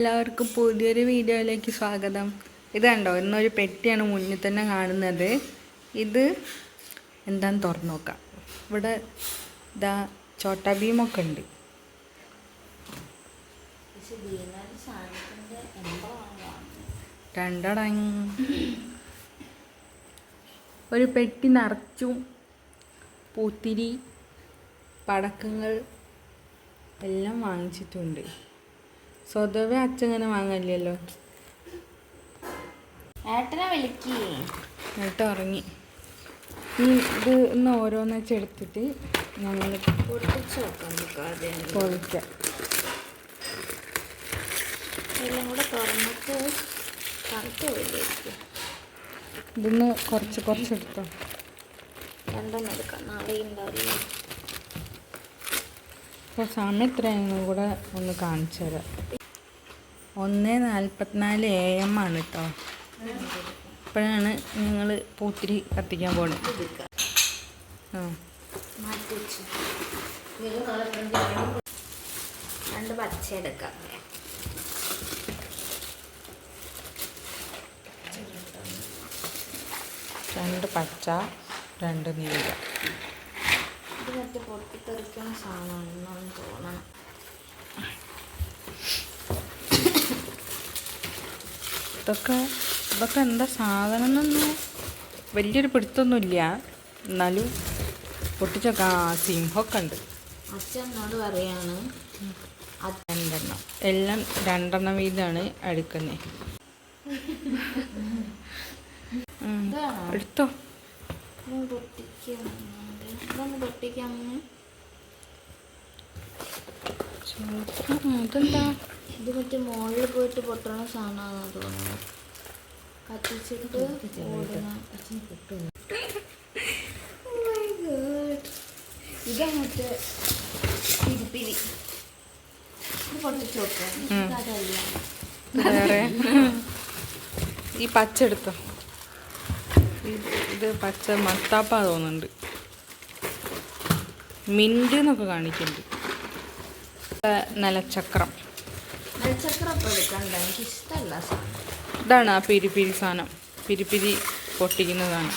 എല്ലാവർക്കും പുതിയൊരു വീഡിയോയിലേക്ക് സ്വാഗതം. ഇതുണ്ടോ ഇന്നൊരു പെട്ടിയാണ് മുന്നിൽ തന്നെ കാണുന്നത്. ഇത് എന്താന്ന് തുറന്നു നോക്കാം. ഇവിടെ ഇതാ ചോട്ടാ ഭീമൊക്കെ ഉണ്ട്. രണ്ടടങ് ഒരു പെട്ടി നിറച്ചും. പൂത്തിരി പടക്കങ്ങൾ എല്ലാം വാങ്ങിച്ചിട്ടുണ്ട്. സ്വതവേ അച്ഛൻ ഇങ്ങനെ വാങ്ങല്ലോ ഏട്ടനെ വിളിക്കേ. ഉറങ്ങി. ഈ ഇത് ഇന്ന് ഓരോന്ന് വെച്ചെടുത്തിട്ട് ഞങ്ങൾ പൊട്ടിച്ച് പൊളിക്കാം. എല്ലാം കൂടെ തുറന്നിട്ട് ഇതിന്ന് കുറച്ച് കുറച്ച് എടുത്തോ. രണ്ടെണ്ണം എടുക്കാം. നാളെ ഉണ്ടാവില്ല? അപ്പോൾ സമയം ഇത്രയും കൂടെ ഒന്ന് കാണിച്ചു തരാം. ഒന്ന് നാൽപ്പത്തിനാല് എ എം ആണ് കേട്ടോ ഇപ്പോഴാണ് നിങ്ങൾ പൂത്തിരി കത്തിക്കാൻ പോണത് ആ. രണ്ട് പച്ച എടുക്കാം രണ്ട് പച്ച രണ്ട് നീല. ഇത് മറ്റേ പൊട്ടിത്തെറിക്കുന്ന സാധനമാണെന്നാണ് തോന്നണം. ഇതൊക്കെ ഇതൊക്കെ എന്താ സാധനം എന്നൊന്നും വലിയൊരു പിടുത്തൊന്നുമില്ല. എന്നാലും പൊട്ടിച്ചൊക്കെ ആ സിംഹമൊക്കെ ഉണ്ട്. അച്ഛൻ എന്നോട് പറയാണ് രണ്ടെണ്ണം. എല്ലാം രണ്ടെണ്ണം വീതാണ് എടുക്കുന്നത് ഇതാണോ? എടുത്തോ. പൊട്ടിക്കാൻ പൊട്ടിക്കാൻ അതെന്താ ഇത് മറ്റേ മുകളിൽ പോയിട്ട് പൊട്ടണ സാധനമാണെന്ന് തോന്നുന്നു. കത്തിച്ചിട്ട് ഇതാ മറ്റേ പിരിപ്പിരി വേറെ. ഈ പച്ച എടുത്തോ. ഇത് ഇത് പച്ച മത്താപ്പ തോന്നുന്നുണ്ട്. മിന്റ് എന്നൊക്കെ കാണിക്കുന്നുണ്ട് നിലച്ചക്രം. നെൽച്ചക്രം ഇപ്പം എടുക്കണ്ട എനിക്ക് ഇഷ്ടമല്ല ഇതാണ് ആ പിരിപിരി സാധനം. പിരിപിരി പൊട്ടിക്കുന്നതാണ്.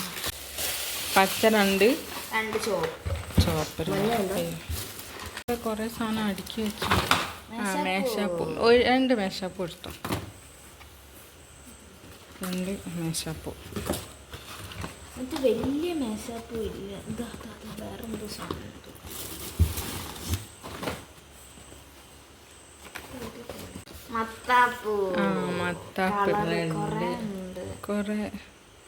പച്ച രണ്ട് രണ്ട് ചോപ്പ് കുറേ സാധനം അടുക്കി വെച്ചു. ആ മേശാപ്പൂ. ഒരു രണ്ട് മേശാപ്പൂ എടുത്തോ? രണ്ട് മേശാപ്പൂ. വലിയ മേശാപ്പൂ ഇല്ല. ഇതാ ഇതാ, ഇതാ, വേറെ എന്തോ സാധനം ഉണ്ട്. മത്താപ്പൂ ആ മത്താപ്പ്. കളറ് രണ്ട്. കുറേ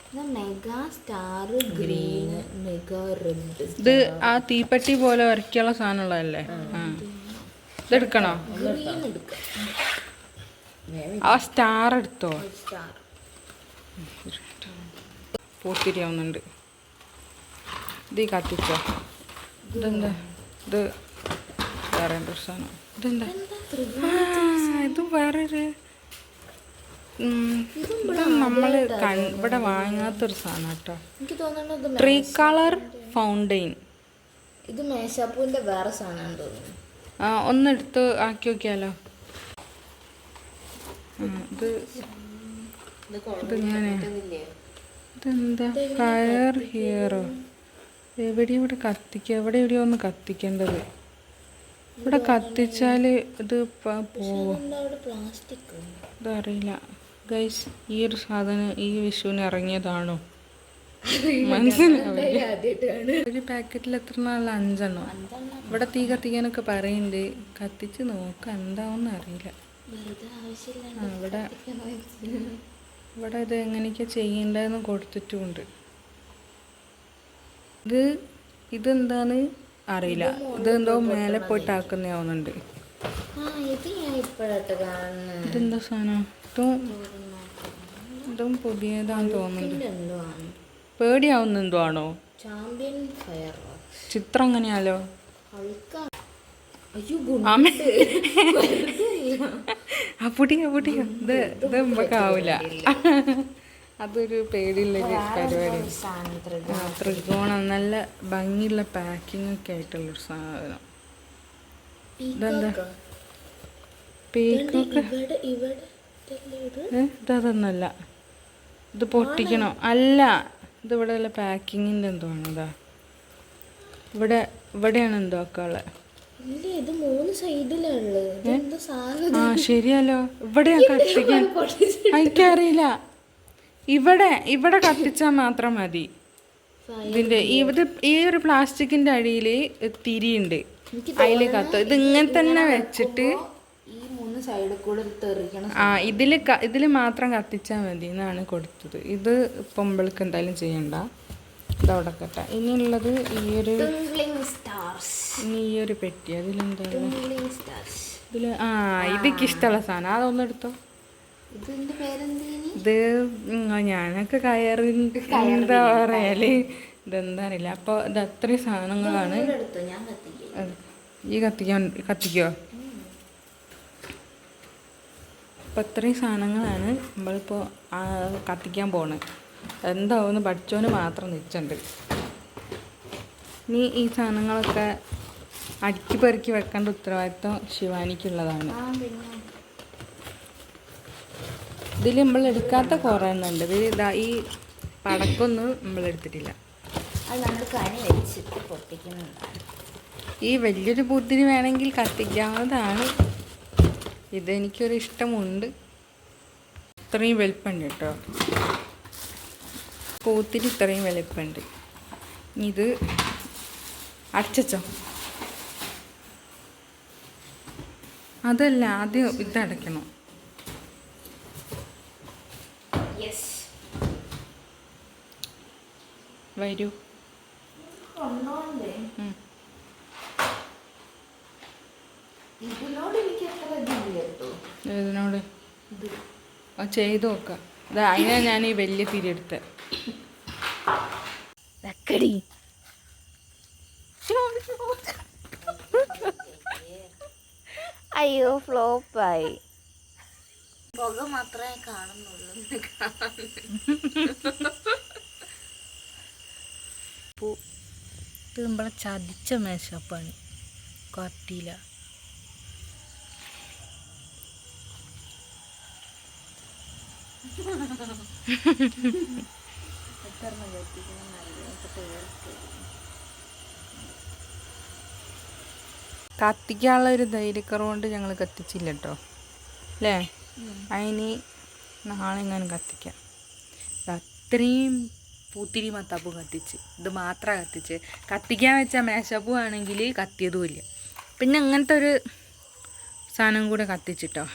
ഇത് mega star green mega red ഇത് ആ തീപ്പെട്ടി പോലെ വരയ്ക്കാനുള്ള സാധനമുള്ളതല്ലേ? ഇത് ഇതെടുക്കണോ? ആ സ്റ്റാർ എടുത്തോ? സ്റ്റാർ. പൂത്തിരിയാവുന്നുണ്ട്. ഇത് ഈ കത്തിച്ചോ? ഇതെന്താ? ഇത് വേറെ പ്രശ്നമാണ് സാധനം? ഇതെന്താ? ഇത് വേറൊരു നമ്മൾ ഇവിടെ വാങ്ങാത്തൊരു സാധനം കേട്ടോ. എനിക്ക് തോന്നുന്നത് ഇത് ട്രീ കളർ ഫൗണ്ടെയിൻ ഇത് മേശാപ്പൂവിന്റെ വേറെ സാധനം തോന്നുന്നു. ആ ഒന്നെടുത്ത് ആക്കി നോക്കിയാലോ? ഇത് ഇത് ഞാനേ. ഇതെന്താ? ഫയർ ഹിയറോ എവിടെ ഇവിടെ കത്തിക്കുക എവിടെ എവിടെയോ ഒന്ന് കത്തിക്കേണ്ടത്. ഇവിടെ കത്തിച്ചാൽ ഇത് പ്ലാസ്റ്റിക് ഇതറിയില്ല. ഗൈസ് ഈ ഒരു സാധനം ഈ വിഷുവിന് ഇറങ്ങിയതാണോ? മനസ്സിലാവില്ല ഒരു പാക്കറ്റിൽ എത്ര നാൾ അഞ്ചെണ്ണോ? ഇവിടെ തീ കത്തിക്കാനൊക്കെ പറയുന്നുണ്ട് കത്തിച്ച് നോക്കാം എന്താവെന്ന് അറിയില്ല. ഇവിടെ ഇവിടെ ഇത് എങ്ങനെയൊക്കെ ചെയ്യേണ്ടതെന്ന് കൊടുത്തിട്ടുമുണ്ട്. ഇത് ഇതെന്താന്ന് അറിയില്ല. ഇതെന്തോ മേലെ പോയിട്ട് ആക്കുന്നതാവുന്നുണ്ട് ആ ഇത് ഞാൻ ഇപ്പോഴായിട്ട് കാണുന്നത് ഇതെന്താ സാധനം? ഇതും ഇതും പുതിയതാന്ന് തോന്നുന്നുണ്ട്. പേടിയാവുന്ന എന്തോ ആണോ ചാമ്പ്യൻ ഫയർ ചിത്രം അങ്ങനെയാലോ ഹൾക്ക അയ്യോ ആമേ അപ്പൊടി അപ്പൊടി ഇത് ഇത് നമുക്ക് ആവില്ല അതൊരു പേടിയുള്ള പരിപാടി. ത്രികോണം നല്ല ഭംഗിയുള്ള പാക്കിംഗ് ഒക്കെ ആയിട്ടുള്ളൊരു സാധനം. ഇതെന്താ? പീക്കോക്ക് ഇതല്ലേ ഇത്? പൊട്ടിക്കണോ. അല്ല ഇത് ഇവിടെ ഉള്ള പാക്കിങ്ങിന്റെ എന്തോ ആണ് ഇതാ. ഇവിടെ ഇവിടെയാണ് എന്തോ ഒക്കെ ഇത് മൂന്ന് ആ ശരിയല്ലോ ഇവിടെയാ കത്തിക്കാൻ? എനിക്കറിയില്ല. ഇവിടെ ഇവിടെ കത്തിച്ചാൽ മാത്രം മതി. ഇതിന്റെ ഇവിടെ ഇത് ഈ ഒരു പ്ലാസ്റ്റിക്കിന്റെ അടിയിൽ തിരിയുണ്ട്. അതിൽ കത്തും. ഇത് ഇങ്ങനെ തന്നെ വെച്ചിട്ട് ആ ഇതിൽ ഇതിൽ മാത്രം കത്തിച്ചാൽ മതി എന്നാണ് കൊടുത്തത്. ഇത് പൊമ്പിൾക്ക് എന്തായാലും ചെയ്യണ്ട. ഇതവിടെ കട്ടെ ഇനിയുള്ളത് ഈ ഒരു ഇനി ഈ ഒരു പെട്ടി. അതിലെന്താണ്? സ്റ്റാർസ് ഇതിൽ ആ ഇതൊക്കെ ഇഷ്ടമുള്ള സാധനം. അതൊന്നെടുത്തോ ഇത് ഞാനൊക്കെ കയറി. എന്താ പറയൽ ഇതെന്താ അറിയില്ല അപ്പോൾ ഇത് അത്രയും സാധനങ്ങളാണ്. കത്തിക്കും. ഈ കത്തിക്കാൻ കത്തിക്കോ? അപ്പം ഇത്രയും സാധനങ്ങളാണ് നമ്മളിപ്പോൾ കത്തിക്കാൻ പോണത് എന്താവുമെന്ന് പഠിച്ചോന് മാത്രം നിച്ചുണ്ട് നീ ഈ സാധനങ്ങളൊക്കെ അടുക്കി പെറുക്കി വെക്കേണ്ട ഉത്തരവാദിത്വം ശിവാനിക്കുള്ളതാണ്. ഇതിൽ നമ്മൾ എടുക്കാത്ത കുറേ എണ്ണം ഇതാ ഈ പടക്കൊന്നും നമ്മൾ എടുത്തിട്ടില്ല അത് നമ്മൾ കനി വെച്ചിട്ട് പൊട്ടിക്കുന്നതാണ് ഈ വലിയൊരു പൂത്തിരി വേണമെങ്കിൽ കത്തിക്കാവുന്നതാണ്. ഇതെനിക്കൊരു ഇഷ്ടമുണ്ട്. ഇത്രയും വലിപ്പമുണ്ട് കേട്ടോ. പൂത്തിരി ഇത്രയും വലിപ്പമുണ്ട്. ഇത് അടച്ചോ അതല്ല ആദ്യം ഇതടയ്ക്കണം യെസ് വരൂ. ഇതിനോട് എനിക്ക് അത്ര ഇതിനോട്? ചെയ്ത് നോക്കാം. അതിനാ ഞാൻ ഈ വലിയ തിരി എടുത്തത് വെക്കടി. അയ്യോ ഫ്ലോപ്പായി പുക മാത്രമേ കാണുന്നുള്ളൂ ഇത് നമ്മളെ ചതിച്ച മേശപ്പാണ്. കത്തിയില്ല കത്തിക്കാനുള്ള ഒരു ധൈര്യക്കുറവ് കൊണ്ട് ഞങ്ങൾ കത്തിച്ചില്ല കേട്ടോ അല്ലേ അതിന് നാളെ എങ്ങാനും കത്തിക്കാം. അത്രയും പൂത്തിരി മത്താപ്പൂ കത്തിച്ച്. ഇത് മാത്രമാണ് കത്തിച്ച്. കത്തിക്കാൻ വെച്ച മേശപ്പൂ ആണെങ്കിൽ കത്തിയതുമില്ല പിന്നെ അങ്ങനത്തെ ഒരു സാധനം കൂടെ കത്തിച്ചിട്ടോ.